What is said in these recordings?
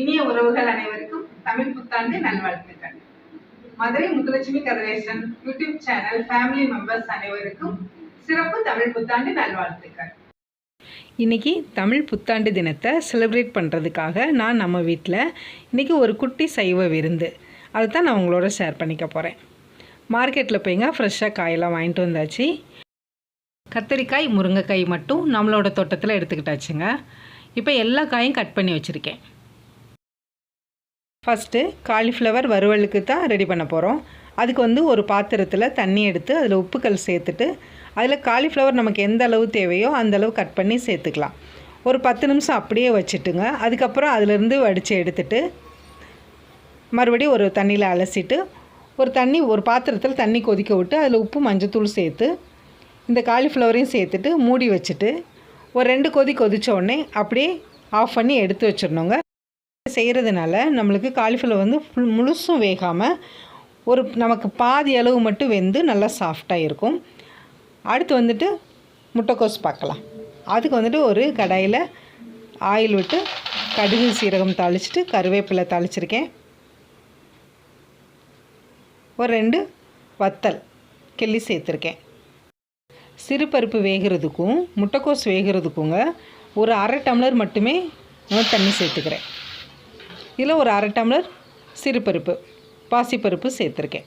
இனிய உறவுகள் அனைவருக்கும் தமிழ் புத்தாண்டு நல்வாழ்த்துக்கள். Madurai Muthulakshmi Kathiresan YouTube channel family members அனைவருக்கும் சிறப்பு தமிழ் புத்தாண்டு நல்வாழ்த்துக்கள். இன்றைக்கி தமிழ் புத்தாண்டு தினத்தை செலிப்ரேட் பண்ணுறதுக்காக நான் நம்ம வீட்டில் இன்றைக்கி ஒரு குட்டி சைவ விருந்து. அதை தான் நான் உங்களோட ஷேர் பண்ணிக்க போகிறேன் மார்க்கெட்டில் போய்ங்க ஃப்ரெஷ்ஷாக காயெல்லாம் வாங்கிட்டு வந்தாச்சு. கத்தரிக்காய் முருங்கைக்காய் மட்டும் நம்மளோட தோட்டத்தில் எடுத்துக்கிட்டாச்சுங்க. இப்போ எல்லா காயும் கட் பண்ணி வச்சுருக்கேன். ஃபஸ்ட்டு காலிஃப்ளவர் வறுவலுக்கு தான் ரெடி பண்ண போகிறோம். அதுக்கு வந்து ஒரு பாத்திரத்தில் தண்ணி எடுத்து அதில் உப்புக்கல் சேர்த்துட்டு அதில் காலிஃப்ளவர் நமக்கு எந்த அளவு தேவையோ அந்த அளவு கட் பண்ணி சேர்த்துக்கலாம். ஒரு பத்து நிமிஷம் அப்படியே வச்சுட்டுங்க. அதுக்கப்புறம் அதிலேருந்து வடித்து எடுத்துட்டு மறுபடியும் ஒரு தண்ணியில் அலசிட்டு ஒரு தண்ணி ஒரு பாத்திரத்தில் தண்ணி கொதிக்க விட்டு அதில் உப்பு மஞ்சத்தூள் சேர்த்து இந்த காலிஃப்ளவரையும் சேர்த்துட்டு மூடி வச்சுட்டு ஒரு ரெண்டு கொதி கொதித்த உடனே அப்படியே ஆஃப் பண்ணி எடுத்து வச்சிடணுங்க. செய்கிறதுனால நம்மளுக்கு காலிஃப்ளவர் வந்து ஃபுல் முழுசும் வேகாமல் ஒரு நமக்கு பாதி அளவு மட்டும் வெந்து நல்லா சாஃப்டாக இருக்கும். அடுத்து வந்துட்டு முட்டைக்கோஸ் பார்க்கலாம். அதுக்கு வந்துட்டு ஒரு கடாயில் ஆயில் விட்டு கடுகு சீரகம் தாளிச்சிட்டு கருவேப்பிலை தாளிச்சிருக்கேன். ஒரு ரெண்டு வத்தல் கிள்ளி சேர்த்துருக்கேன். சிறுபருப்பு வேகிறதுக்கும் முட்டைக்கோஸ் வேகிறதுக்குங்க ஒரு அரை டம்ளர் மட்டுமே தண்ணி சேர்த்துக்கிறேன். இதில் ஒரு அரை டம்ளர் சிறுபருப்பு பாசிப்பருப்பு சேர்த்துருக்கேன்.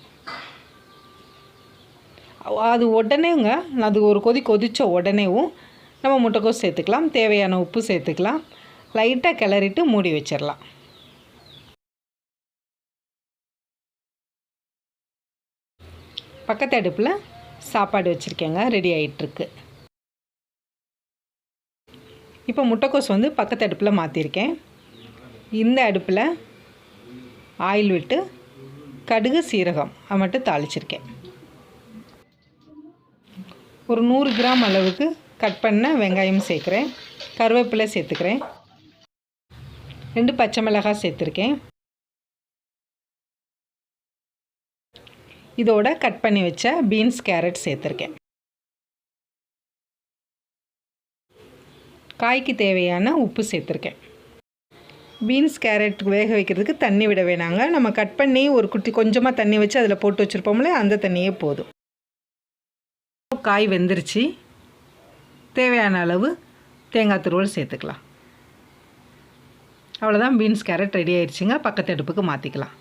அது உடனேங்க அது ஒரு கொதி கொதித்த உடனேவும் நம்ம முட்டைக்கோஸ் சேர்த்துக்கலாம். தேவையான உப்பு சேர்த்துக்கலாம். லைட்டாக கிளறிட்டு மூடி வச்சிடலாம். பக்கத்து அடுப்பில் சாப்பாடு வச்சுருக்கேங்க ரெடி ஆகிட்டுருக்கு இப்போ முட்டைக்கோஸ் வந்து பக்கத்து அடுப்பில் மாற்றிருக்கேன் இந்த அடுப்பில் ஆயில் விட்டு கடுகு சீரகம். அது மட்டும் தாளிச்சிருக்கேன். ஒரு நூறு கிராம் அளவுக்கு கட் பண்ண வெங்காயம் சேர்க்குறேன். கருவேப்பிலை சேர்த்துக்கிறேன். ரெண்டு பச்சை மிளகாய் சேர்த்துருக்கேன். இதோட கட் பண்ணி வச்ச பீன்ஸ் கேரட் சேர்த்துருக்கேன். காய்க்கு தேவையான உப்பு சேர்த்துருக்கேன். பீன்ஸ் கேரட் வேக வைக்கிறதுக்கு தண்ணி விட வேணாங்க. நம்ம கட் பண்ணி ஒரு குட்டி கொஞ்சமாக தண்ணி வச்சு அதில் போட்டு வச்சுருப்போம்ல அந்த தண்ணியே போதும். காய் வெந்துருச்சு. தேவையான அளவு தேங்காய் துருவல் சேர்த்துக்கலாம். அவ்வளோதான் பீன்ஸ் கேரட் ரெடி ஆயிடுச்சுங்க பக்கத்து அடுப்புக்கு மாற்றிக்கலாம்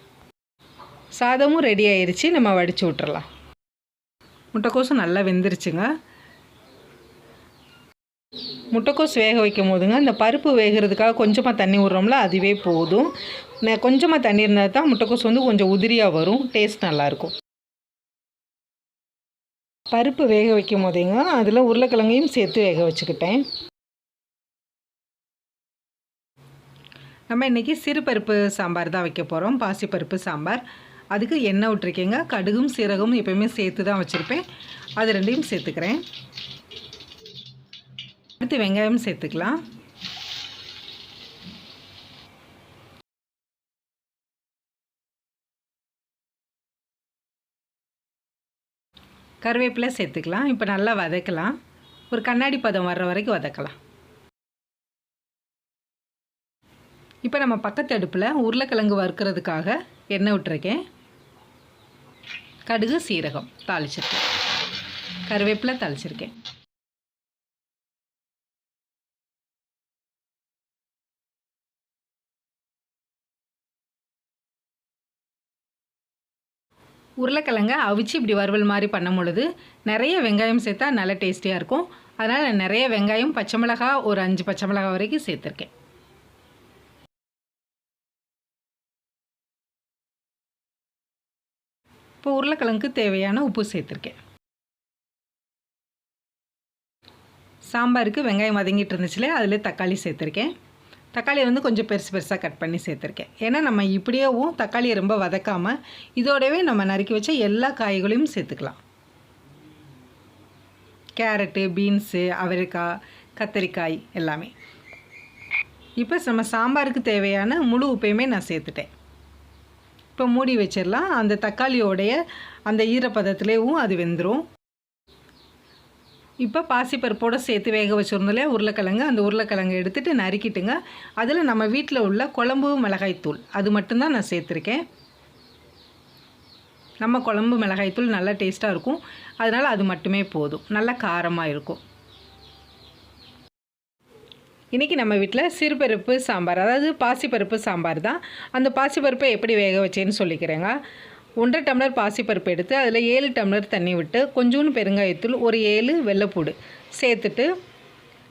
சாதமும் ரெடி ஆயிடுச்சு நம்ம வடித்து விட்டுறலாம் முட்டைக்கோசும் நல்லா வெந்துருச்சுங்க. முட்டைக்கோஸ் வேக வைக்கும் போதுங்க. இந்த பருப்பு வேகிறதுக்காக கொஞ்சமாக தண்ணி விட்றோம்ல அதுவே போதும். நான் கொஞ்சமாக தண்ணி இருந்தால் தான் முட்டைக்கோஸ் வந்து கொஞ்சம் உதிரியாக வரும். டேஸ்ட் நல்லாயிருக்கும் பருப்பு வேக வைக்கும் போதேங்க அதில் உருளைக்கிழங்கையும் சேர்த்து வேக வச்சுக்கிட்டேன். நம்ம இன்றைக்கி சிறுபருப்பு சாம்பார் தான் வைக்க போகிறோம் பாசிப்பருப்பு சாம்பார். அதுக்கு எண்ணெய் விட்டுருக்கேங்க. கடுகும் சீரகமும் எப்பயுமே சேர்த்து தான் வச்சுருப்பேன். அது ரெண்டையும் சேர்த்துக்கிறேன். அடுத்து வெங்காயம் சேர்த்துக்கலாம். கருவேப்பிலை சேர்த்துக்கலாம். இப்போ நல்லா வதக்கலாம். ஒரு கண்ணாடி பதம் வர்ற வரைக்கும் வதக்கலாம். இப்போ நம்ம பக்கத்து அடுப்பில் உருளைக்கிழங்கு வறுக்கிறதுக்காக எண்ணெய் விட்டுருக்கேன். கடுகு சீரகம் தாளிச்சிருக்கேன். கருவேப்பிலை தாளிச்சிருக்கேன். உருளைக்கிழங்க அவிச்சு இப்படி வறுவல் மாதிரி பண்ணும் பொழுது நிறைய வெங்காயம் சேர்த்தா நல்ல டேஸ்டியாக இருக்கும். அதனால் நிறைய வெங்காயம் பச்சை மிளகா ஒரு அஞ்சு பச்சை மிளகாய் வரைக்கும் சேர்த்துருக்கேன். இப்போ உருளைக்கிழங்குக்கு தேவையான உப்பு சேர்த்துருக்கேன். சாம்பாருக்கு வெங்காயம் வதங்கிட்டு இருந்துச்சுலே அதில் தக்காளி சேர்த்துருக்கேன். தக்காளியை வந்து கொஞ்சம் பெருசு பெருசாக கட் பண்ணி சேர்த்துருக்கேன். ஏன்னா நம்ம இப்படியேவும் தக்காளியை ரொம்ப வதக்காமல் இதோடவே நம்ம நறுக்கி வச்ச எல்லா காய்களையும் சேர்த்துக்கலாம். கேரட்டு பீன்ஸு அவரைக்காய் கத்தரிக்காய் எல்லாமே. இப்போ நம்ம சாம்பாருக்கு தேவையான முழு உப்பையுமே நான் சேர்த்துட்டேன். இப்போ மூடி வச்சிடலாம். அந்த தக்காளியோடைய அந்த ஈரப்பதத்துலேயும் அது வெந்துடும் இப்போ பாசிப்பருப்போடு சேர்த்து வேக வச்சுருந்தோம் இல்லையா உருளைக்கிழங்கு. அந்த உருளைக்கிழங்கு எடுத்துகிட்டு நறுக்கிட்டுங்க. அதில் நம்ம வீட்டில் உள்ள குழம்பு மிளகாய்த்தூள். அது மட்டும்தான் நான் சேர்த்துருக்கேன். நம்ம குழம்பு மிளகாய்த்தூள் நல்லா டேஸ்ட்டாக இருக்கும். அதனால் அது மட்டுமே போதும். நல்லா காரமாக இருக்கும். இன்றைக்கி நம்ம வீட்டில் சிறுபருப்பு சாம்பார் அதாவது பாசிப்பருப்பு சாம்பார் தான். அந்த பாசிப்பருப்பை எப்படி வேக வச்சேன்னு சொல்லிக்கிறேங்க. ஒன்றரை டம்ளர் பாசிப்பருப்பு எடுத்து அதில் ஏழு டம்ளர் தண்ணி விட்டு கொஞ்சோண்டு பெருங்காயத்தூள் ஒரு ஏழு வெள்ளைப்பூடு சேர்த்துட்டு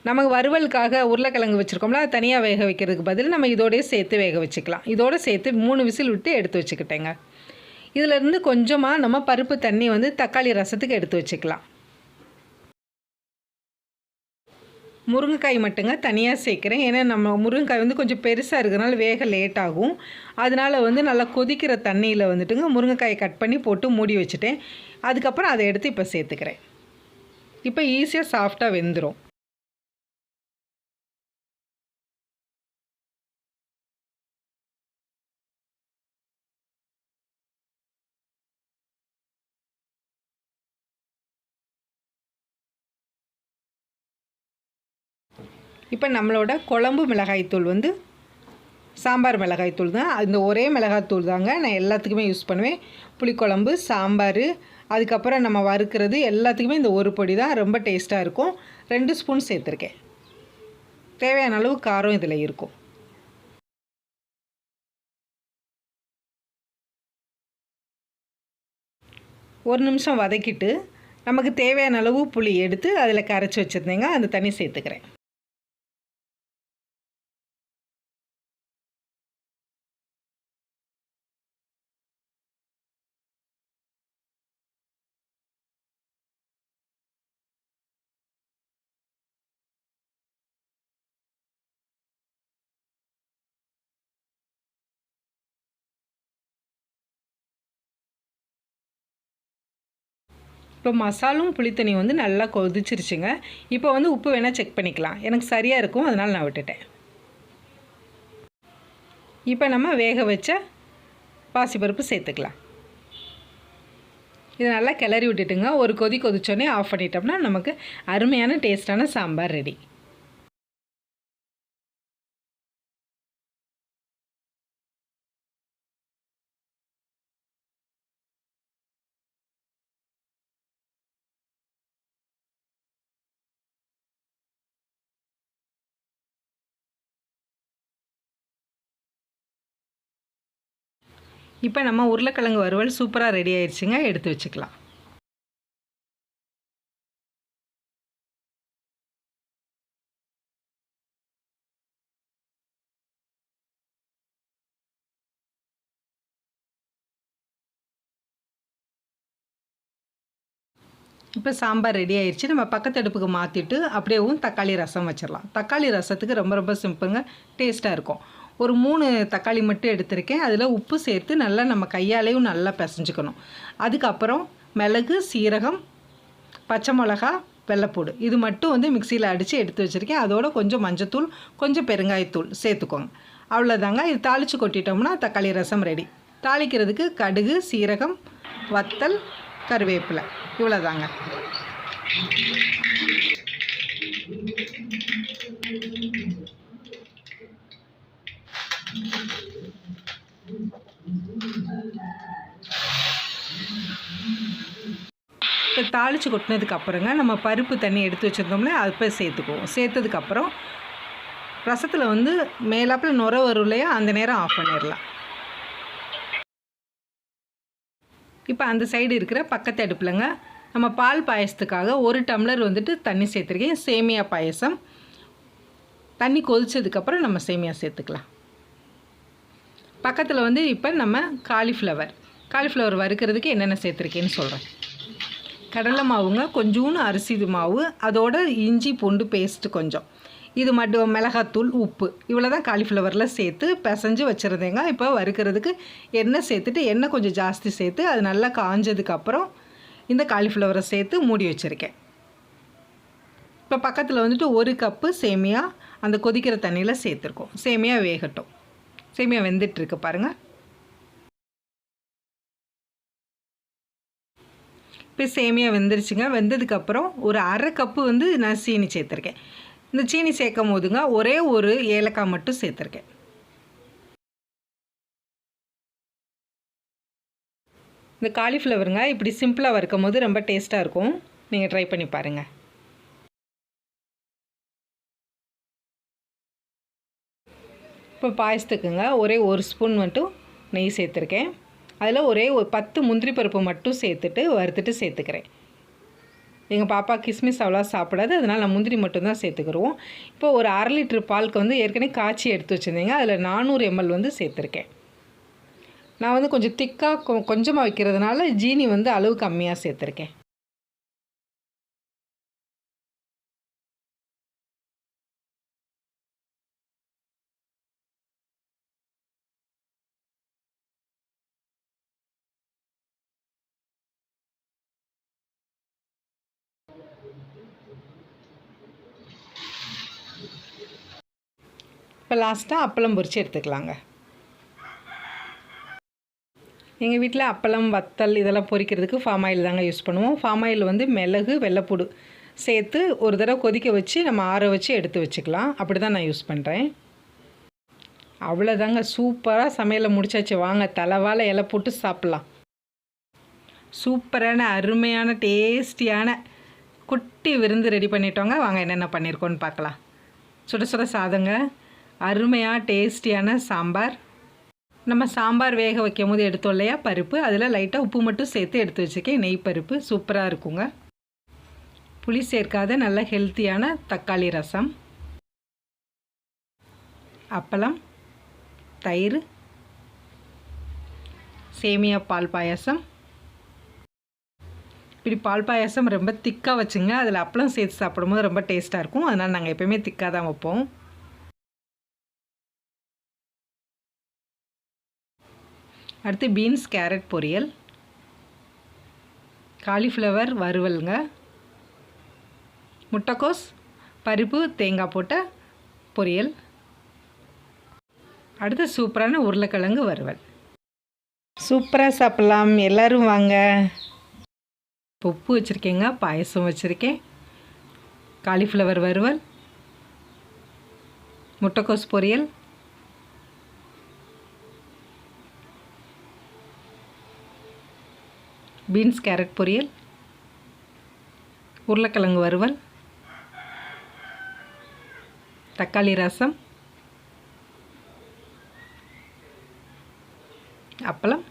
நமக்கு வறுவலுக்காக உருளைக்கிழங்கு வச்சுருக்கோம்ல அது தனியாக வேக வைக்கிறதுக்கு பதில் நம்ம இதோடய சேர்த்து வேக வச்சுக்கலாம். இதோடு சேர்த்து மூணு விசில் விட்டு எடுத்து வச்சுக்கிட்டேங்க. இதிலேருந்து கொஞ்சமாக நம்ம பருப்பு தண்ணி வந்து தக்காளி ரசத்துக்கு எடுத்து வச்சுக்கலாம். முருங்கைக்காய் மட்டுங்க தனியாக சேர்க்குறேன். ஏன்னா நம்ம முருங்கைக்காய் வந்து கொஞ்சம் பெருசாக இருக்கிறனால வேக லேட் ஆகும். அதனால் வந்து நல்லா கொதிக்கிற தண்ணியில் வந்துட்டுங்க முருங்கைக்காயை கட் பண்ணி போட்டு மூடி வச்சுட்டேன். அதுக்கப்புறம் அதை எடுத்து இப்போ சேர்த்துக்கிறேன். இப்போ ஈஸியாக சாஃப்டாக வெந்துடும் இப்போ நம்மளோட குழம்பு மிளகாய்த்தூள் வந்து சாம்பார் மிளகாய்த்தூள் தான். இந்த ஒரே மிளகாய்த்தூள் தாங்க நான் எல்லாத்துக்குமே யூஸ் பண்ணுவேன். புளிக்குழம்பு சாம்பார் அதுக்கப்புறம் நம்ம வறுக்கிறது எல்லாத்துக்குமே இந்த ஒரு பொடி தான் ரொம்ப டேஸ்ட்டாக இருக்கும். ரெண்டு ஸ்பூன் சேர்த்துருக்கேன். தேவையான அளவு காரம் இதில் இருக்கும். ஒரு நிமிஷம் வதக்கிட்டு நமக்கு தேவையான அளவு புளி எடுத்து அதில் கரைச்சி வச்சுருந்தேங்க. அந்த தண்ணி சேர்த்துக்கிறேன். இப்போ மசாலும் புளித்தண்ணி வந்து நல்லா கொதிச்சிருச்சுங்க. இப்போ வந்து உப்பு வேணால் செக் பண்ணிக்கலாம். எனக்கு சரியாக இருக்கும் அதனால் நான் விட்டுட்டேன். இப்போ நம்ம வேக வச்ச பாசிப்பருப்பு சேர்த்துக்கலாம். இதை நல்லா கிளறி விட்டுட்டுங்க. ஒரு கொதி கொதிச்சோடனே ஆஃப் பண்ணிட்டோம்னா நமக்கு அருமையான டேஸ்டான சாம்பார் ரெடி இப்போ நம்ம உருளைக்கிழங்கு வறுவல் சூப்பராக ரெடி ஆயிடுச்சுங்க எடுத்து வச்சுக்கலாம். இப்போ சாம்பார் ரெடி ஆயிடுச்சு நம்ம பக்கத்து அடுப்புக்கு மாற்றிட்டு அப்படியேவும் தக்காளி ரசம் வச்சிடலாம். தக்காளி ரசத்துக்கு ரொம்ப ரொம்ப சிம்பிளுங்க டேஸ்ட்டாக இருக்கும். ஒரு மூணு தக்காளி மட்டும் எடுத்திருக்கேன். அதில் உப்பு சேர்த்து நல்லா நம்ம கையாலேயும் நல்லா பிசைஞ்சுக்கணும். அதுக்கப்புறம் மிளகு சீரகம் பச்சை மிளகா வெள்ளைப்பூடு இது மட்டும் வந்து மிக்சியில் அடித்து எடுத்து வச்சுருக்கேன். அதோட கொஞ்சம் மஞ்சத்தூள் கொஞ்சம் பெருங்காயத்தூள் சேர்த்துக்கோங்க. அவ்வளோதாங்க இது தாளித்து கொட்டிட்டோம்னா தக்காளி ரசம் ரெடி. தாளிக்கிறதுக்கு கடுகு சீரகம் வத்தல் கருவேப்பிலை. இவ்வளோதாங்க தாளித்து கொட்டினதுக்கு அப்புறங்க நம்ம பருப்பு தண்ணி எடுத்து வச்சுருந்தோம்ல அது போய் சேர்த்துக்குவோம். சேர்த்ததுக்கப்புறம் ரசத்தில் வந்து மேலாப்பில் நுர வரும் இல்லையா அந்த நேரம் ஆஃப் பண்ணிடலாம். இப்போ அந்த சைடு இருக்கிற பக்கத்து அடுப்பில்ங்க நம்ம பால் பாயசத்துக்காக ஒரு டம்ளர் வந்துட்டு தண்ணி சேர்த்துருக்கேன். சேமியா பாயசம். தண்ணி கொதித்ததுக்கப்புறம் நம்ம சேமியா சேர்த்துக்கலாம். பக்கத்தில் வந்து இப்போ நம்ம காலிஃப்ளவர் காலிஃப்ளவர் வறுக்கிறதுக்கு என்னென்ன சேர்த்துருக்கேன்னு சொல்கிறேன் கடலை மாவுங்க கொஞ்சோன்னு அரிசி மாவு அதோட இஞ்சி பூண்டு பேஸ்ட்டு கொஞ்சம். இது மட்டும் மிளகாத்தூள் உப்பு. இவ்வளோ தான் காலிஃப்ளவரில் சேர்த்து பிசைஞ்சு வச்சுருந்தேங்க. இப்போ வறுக்கிறதுக்கு எண்ணெய் சேர்த்துட்டு எண்ணெய் கொஞ்சம் ஜாஸ்தி சேர்த்து அது நல்லா காஞ்சதுக்கப்புறம் இந்த காலிஃப்ளவரை சேர்த்து மூடி வச்சுருக்கேன். இப்போ பக்கத்தில் வந்துட்டு ஒரு கப்பு சேமியா அந்த கொதிக்கிற தண்ணியில் சேர்த்துருக்கோம். சேமியா வேகட்டும். சேமியா வெந்துட்டுருக்கு பாருங்கள் இப்போ சேமியா வெந்துருச்சுங்க. வெந்ததுக்கப்புறம் ஒரு அரை கப்பு வந்து நான் சீனி சேர்த்துருக்கேன். இந்த சீனி சேர்க்கும் போதுங்க ஒரே ஒரு ஏலக்காய் மட்டும் சேர்த்துருக்கேன். இந்த காலிஃப்ளவருங்க இப்படி சிம்பிளாக வறுக்கும் போது ரொம்ப டேஸ்ட்டாக இருக்கும். நீங்கள் ட்ரை பண்ணி பாருங்கள் இப்போ பாயசத்துக்குங்க ஒரே ஒரு ஸ்பூன் மட்டும் நெய் சேர்த்துருக்கேன். அதில் ஒரே ஒரு பத்து முந்திரி பருப்பு மட்டும் சேர்த்துட்டு வறுத்துட்டு சேர்த்துக்கிறேன். எங்கள் பாப்பா கிஸ்மிஸ் அவ்வளோ சாப்பிடாது அதனால் நான் முந்திரி மட்டும்தான் சேர்த்துக்கிருவோம் இப்போ ஒரு அரை லிட்டர் பாலுக்கு வந்து ஏற்கனவே காய்ச்சி எடுத்து வச்சுருந்தீங்க அதில் நானூறு எம்எல் வந்து சேர்த்துருக்கேன். நான் வந்து கொஞ்சம் திக்காக கொ கொஞ்சமாக வைக்கிறதுனால ஜீனி வந்து அளவு கம்மியாக சேர்த்துருக்கேன். இப்போ லாஸ்ட்டாக அப்பளம் பொரித்து எடுத்துக்கலாங்க. எங்கள் வீட்டில் அப்பளம் வத்தல் இதெல்லாம் பொரிக்கிறதுக்கு ஃபார்ம் ஆயில் தாங்க யூஸ் பண்ணுவோம். ஃபார்ம் ஆயில் வந்து மிளகு வெள்ளைப்பூடு சேர்த்து ஒரு தடவை கொதிக்க வச்சு நம்ம ஆற வச்சு எடுத்து வச்சுக்கலாம். அப்படி தான் நான் யூஸ் பண்ணுறேன் அவ்வளோதாங்க சூப்பராக சமையலை முடிச்சாச்சு. வாங்க தலைவாழை இலை போட்டு சாப்பிட்லாம். சூப்பரான அருமையான டேஸ்டியான குட்டி விருந்து ரெடி பண்ணிட்டோங்க. வாங்க என்னென்ன பண்ணியிருக்கோன்னு பார்க்கலாம். சுட சுட சாதங்க. அருமையாக டேஸ்டியான சாம்பார். நம்ம சாம்பார் வேக வைக்கும் போது எடுத்தோம் இல்லையா பருப்பு. அதில் லைட்டாக உப்பு மட்டும் சேர்த்து எடுத்து வச்சுக்கேன் நெய் பருப்பு. சூப்பராக இருக்குங்க. புளி சேர்க்காத நல்ல ஹெல்த்தியான தக்காளி ரசம். அப்பளம். தயிர். சேமியா பால் பாயாசம். இப்படி பால் பாயாசம் ரொம்ப திக்காக வச்சுங்க. அதில் அப்பளம் சேர்த்து சாப்பிடும்போது ரொம்ப டேஸ்ட்டாக இருக்கும். அதனால் நாங்கள் எப்போயுமே திக்காக தான் வைப்போம். அடுத்து பீன்ஸ் கேரட் பொரியல். காலிஃப்ளவர் வறுவலுங்க. முட்டைக்கோஸ் பருப்பு தேங்காய் போட்ட பொரியல். அடுத்து சூப்பரான உருளைக்கிழங்கு வறுவல். சூப்பராக சாப்பிட்லாம். எல்லோரும் வாங்க. உப்பு வச்சுருக்கேங்க பாயசம் வச்சுருக்கேன். காலிஃப்ளவர் வறுவல். முட்டைக்கோஸ் பொரியல். பீன்ஸ் கேரட் பொரியல் உருளைக்கிழங்கு வறுவல் தக்காளி ரசம் அப்பளம்.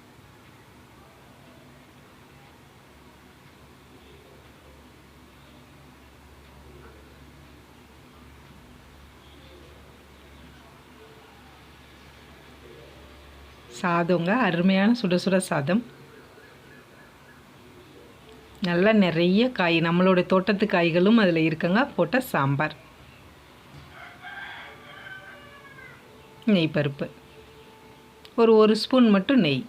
சாதங்க அருமையான சுட சுட சாதம். நல்லா நிறைய காய் நம்மளோட தோட்டத்து காய்களும் அதில் இருக்குங்க. போட்ட சாம்பார். நெய் பருப்பு. ஒரு ஒரு ஸ்பூன் மட்டும் நெய்.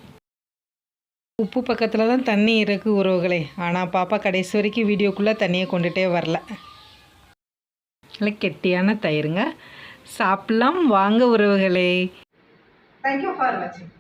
உப்பு பக்கத்தில் தான் தண்ணி இருக்குது உறவுகளே. ஆனால் பாப்பா கடைசி வரைக்கும் வீடியோக்குள்ளே தண்ணியை கொண்டுகிட்டே வரல. இல்லை கெட்டியான தயிருங்க. சாப்பிட்லாம் வாங்க உறவுகளே. தேங்க்யூ ஃபார் வாட்சிங்